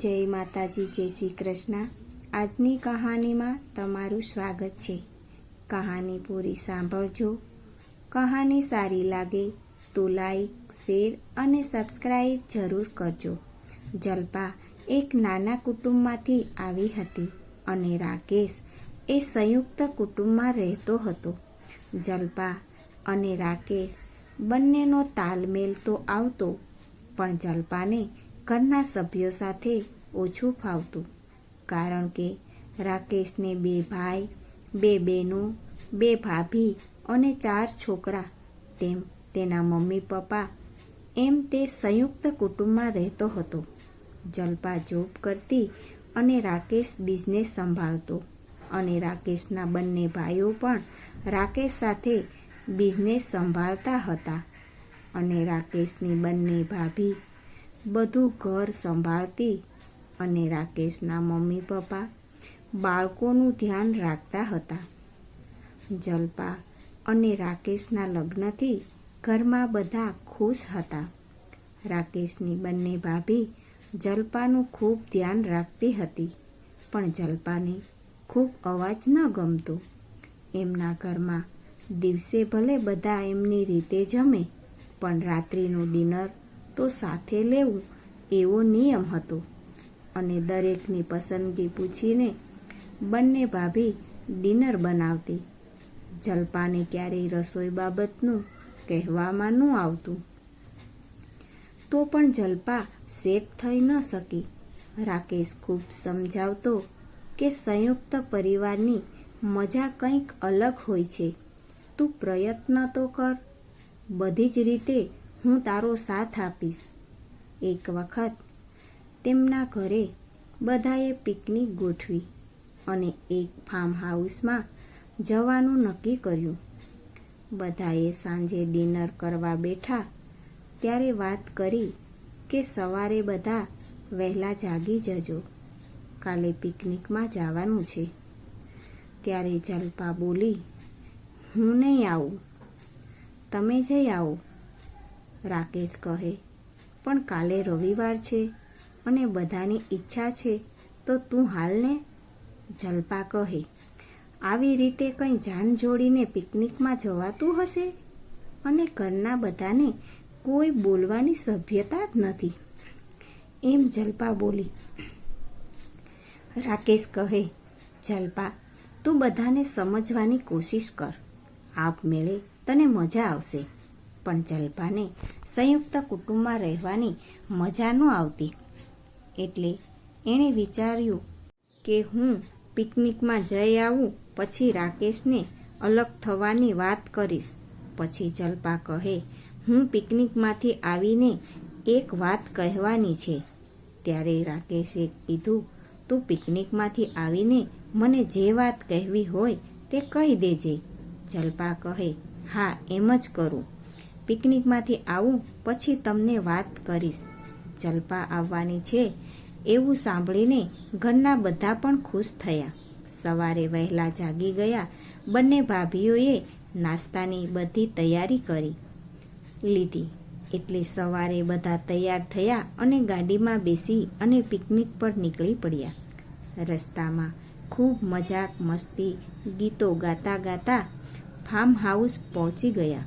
જય માતાજી, જય શ્રી કૃષ્ણ. આજની કહાનીમાં તમારું સ્વાગત છે. કહાની પૂરી સાંભળજો. કહાની સારી લાગે તો લાઈક, શેર અને સબસ્ક્રાઈબ જરૂર કરજો. જલ્પા એક નાના કુટુંબમાંથી આવી હતી અને રાકેશ એ સંયુક્ત કુટુંબમાં રહેતો હતો. જલ્પા અને રાકેશ બંનેનો તાલમેલ તો આવતો, પણ જલ્પાને ઘરના સભ્યો સાથે ઓછું ફાવતું, કારણ કે રાકેશને બે ભાઈ, બે બહેનો, બે ભાભી અને ચાર છોકરા, તેમ તેના મમ્મી પપ્પા, એમ તે સંયુક્ત કુટુંબમાં રહેતો હતો. જલ્પા જોબ કરતી અને રાકેશ બિઝનેસ સંભાળતો અને રાકેશના બંને ભાઈઓ પણ રાકેશ સાથે બિઝનેસ સંભાળતા હતા અને રાકેશની બંને ભાભી બધું ઘર સંભાળતી અને રાકેશના મમ્મી પપ્પા બાળકોનું ધ્યાન રાખતા હતા. જલ્પા અને રાકેશના લગ્નથી ઘરમાં બધા ખુશ હતા. રાકેશની બંને ભાભી જલ્પાનું ખૂબ ધ્યાન રાખતી હતી, પણ જલ્પાને ખૂબ અવાજ ન ગમતો. એમના ઘરમાં દિવસે ભલે બધા એમની રીતે જમે, પણ રાત્રિનું ડિનર તો સાથે લેવું એવો નિયમ હતો. અને દરેકની પસંદગી પૂછીને બંને ભાભી ડિનર બનાવતી. જલપાને ક્યારેય રસોઈ બાબતનું કહેવામાં ન આવતું. તો પણ જલપા સેટ થઈ ન શકી. રાકેશ ખૂબ સમજાવતો કે સંયુક્ત પરિવારની મજા કંઈક અલગ હોય છે. તું પ્રયત્ન તો કર. બધી જ રીતે હું તારો સાથ આપીશ. એક વખત તેમના ઘરે બધાએ પિકનિક ગોઠવી અને એક ફાર્મ હાઉસમાં જવાનું નક્કી કર્યું. બધાએ સાંજે ડિનર કરવા બેઠા ત્યારે વાત કરી કે સવારે બધા વહેલા જાગી જજો. કાલે પિકનિકમાં જવાનું છે. ત્યારે જલ્પા બોલી, હું નહીં આવું. તમે જઈ આવો. રાકેશ કહે, પણ કાલે રવિવાર છે અને બધાની ઈચ્છા છે, તો તું હાલને જલ્પા કહે, આવી રીતે કંઈ જાન જોડીને પિકનિકમાં જવાતું હશે? અને ઘરના બધાને કોઈ બોલવાની સભ્યતા જ નથી. એમ જલ્પા બોલી. રાકેશ કહે, જલ્પા, તું બધાને સમજવાની કોશિશ કર. આપમેળે તને મજા આવશે. પણ જલ્પાને સંયુક્ત કુટુંબમાં રહેવાની મજા ન આવતી. એટલે એણે વિચાર્યું કે હું પિકનિકમાં જઈ આવું, પછી રાકેશને અલગ થવાની વાત કરીશ. પછી જલ્પા કહે, હું પિકનિકમાંથી આવીને એક વાત કહેવાની છે. ત્યારે રાકેશે કીધું, તું પિકનિકમાંથી આવીને મને જે વાત કહેવી હોય તે કહી દેજે. જલ્પા કહે, હા, એમ જ કરું. પિકનિકમાંથી આવું પછી તમને વાત કરીશ. જલપા આવવાની છે એવું સાંભળીને ઘરના બધા પણ ખુશ થયા. સવારે વહેલા જાગી ગયા. બંને ભાભીઓએ નાસ્તાની બધી તૈયારી કરી લીધી. એટલે સવારે બધા તૈયાર થયા અને ગાડીમાં બેસી અને પિકનિક પર નીકળી પડ્યા. રસ્તામાં ખૂબ મજાક મસ્તી ગીતો ગાતા ગાતા ફાર્મ હાઉસ પહોંચી ગયા.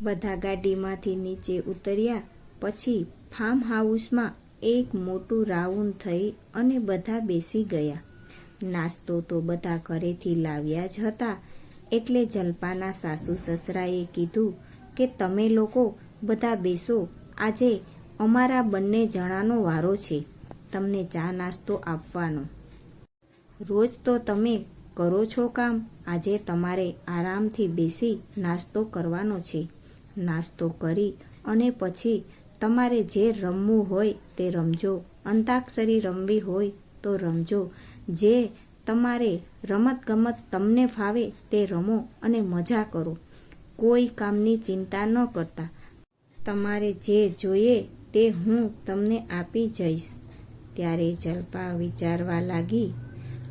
બધા ગાડીમાંથી નીચે ઉતર્યા. પછી ફાર્મ હાઉસમાં એક મોટું રાઉન્ડ થઈ અને બધા બેસી ગયા. નાસ્તો તો બધા ઘરેથી લાવ્યા જ હતા. એટલે જલપાના સાસુ સસરાએ કીધું કે, તમે લોકો બધા બેસો. આજે અમારા બંને જણાનો વારો છે. તમને ચા નાસ્તો આપવાનો. રોજ તો તમે કરો છો કામ. આજે તમારે આરામથી બેસી નાસ્તો કરવાનો છે. નાસ્તો કરી અને પછી તમારે જે રમવું હોય તે રમજો. અંતાક્ષરી રમવી હોય તો રમજો. જે તમારે રમતગમત તમને ફાવે તે રમો અને મજા કરો. કોઈ કામની ચિંતા ન કરતા. તમારે જે જોઈએ તે હું તમને આપી જઈશ. ત્યારે જલ્પા વિચારવા લાગી,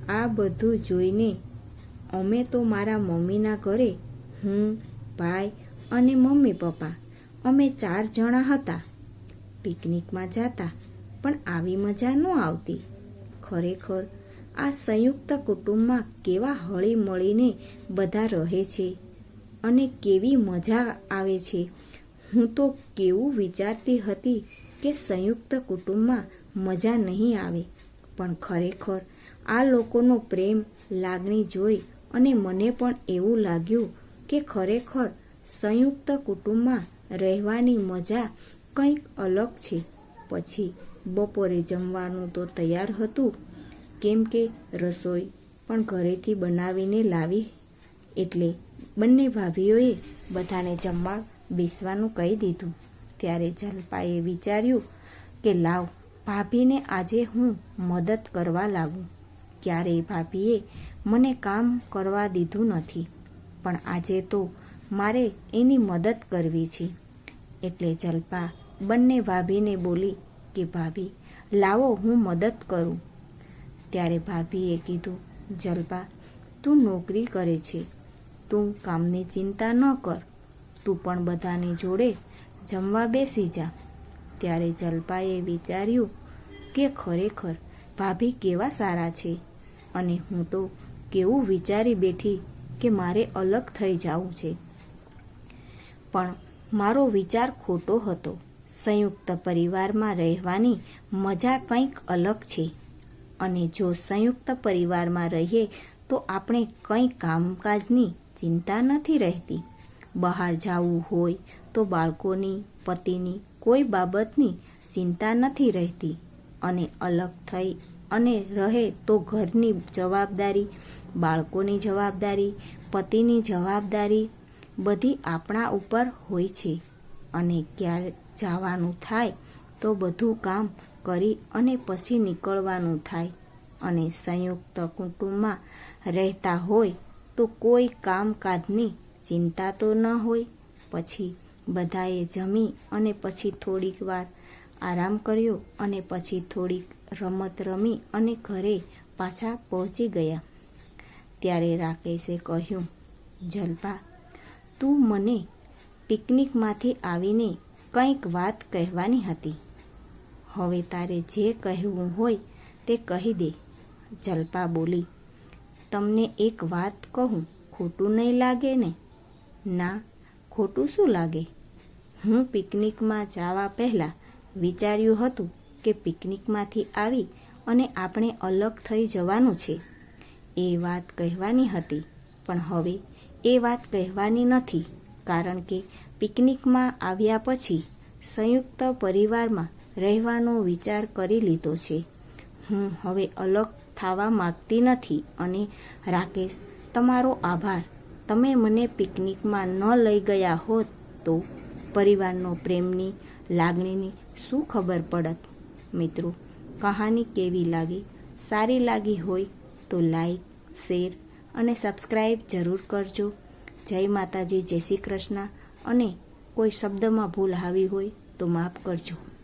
આ બધું જોઈને અમે તો મારા મમ્મીના ઘરે હું, ભાઈ અને મમ્મી પપ્પા. અમે ચાર જણા હતા. પિકનિકમાં જતા, પણ આવી મજા ન આવતી. ખરેખર, આ સંયુક્ત કુટુંબમાં કેવા હળી મળીને બધા રહે છે અને કેવી મજા આવે છે. હું તો કેવું વિચારતી હતી કે સંયુક્ત કુટુંબમાં મજા નહીં આવે, પણ ખરેખર, આ લોકોનો પ્રેમ, લાગણી જોઈ અને મને પણ એવું લાગ્યું કે ખરેખર સંયુક્ત કુટુંબમાં રહેવાની મજા કંઈક અલગ છે. પછી બપોરે જમવાનું તો તૈયાર હતું. કેમ કે રસોઈ પણ ઘરેથી બનાવીને લાવી. એટલે બંને ભાભીઓએ બધાને જમવા બેસવાનું કહી દીધું. ત્યારે જલપાએ વિચાર્યું કે લાવ, ભાભીને આજે હું મદદ કરવા લાગું. ક્યારેય ભાભીએ મને કામ કરવા દીધું નથી. પણ આજે તો મારે એની મદદ કરવી છે. એટલે જલપા બંને ભાભીને બોલી કે, ભાભી, લાવો હું મદદ કરું. ત્યારે ભાભીએ કીધું, જલપા, તું નોકરી કરે છે. તું કામની ચિંતા ન કર. તું પણ બધાની જોડે જમવા બેસી જા. ત્યારે જલપાએ વિચાર્યું કે, ખરેખર ભાભી કેવા સારા છે? અને હું તો કેવું વિચારી બેઠી કે મારે અલગ થઈ જવું છે. પણ મારો વિચાર ખોટો હતો. સંયુક્ત પરિવારમાં રહેવાની મજા કંઈક અલગ છે. અને જો સંયુક્ત પરિવારમાં રહીએ તો આપણે કંઈ કામકાજની ચિંતા નથી રહેતી. બહાર જવું હોય તો બાળકોની, પતિની કોઈ બાબતની ચિંતા નથી રહેતી. અને અલગ થઈ અને રહે તો ઘરની જવાબદારી, બાળકોની જવાબદારી, પતિની જવાબદારી બધી આપણા ઉપર હોય છે. અને ક્યારે જવાનું થાય તો બધું કામ કરી અને પછી નીકળવાનું થાય. અને સંયુક્ત કુટુંબમાં રહેતા હોય તો કોઈ કામકાજની ચિંતા તો ન હોય. પછી બધાએ જમી અને પછી થોડીક વાર આરામ કર્યો અને પછી થોડીક રમત રમી અને ઘરે પાછા પહોંચી ગયા. ત્યારે રાકેશે કહ્યું, જલપા તું મને પિકનિકમાંથી આવીને કંઈક વાત કહેવાની હતી. હવે તારે જે કહેવું હોય તે કહી દે. જલપા બોલી, તમને એક વાત કહું, ખોટું નહીં લાગે ને? ના, ખોટું શું લાગે? હું પિકનિકમાં જવા પહેલાં વિચાર્યું હતું કે પિકનિકમાંથી આવી અને આપણે અલગ થઈ જવાનું છે. એ વાત કહેવાની હતી, પણ હવે એ વાત કહેવાની નથી, કારણ કે પિકનિકમાં આવ્યા પછી સંયુક્ત પરિવારમાં રહેવાનો વિચાર કરી લીધો છે. હું હવે અલગ થવા માગતી નથી અને રાકેશ, તમારો આભાર. તમે મને પિકનિકમાં ન લઈ ગયા હોત તો પરિવારનો પ્રેમની લાગણીની શું ખબર પડત? મિત્રો, કહાની કેવી લાગી? સારી લાગી હોય તો લાઈક, શેર અને સબસ્ક્રાઈબ જરૂર કરજો. જય માતાજી, જય શ્રી કૃષ્ણ. અને કોઈ શબ્દમાં ભૂલ આવી હોય તો માફ કરજો.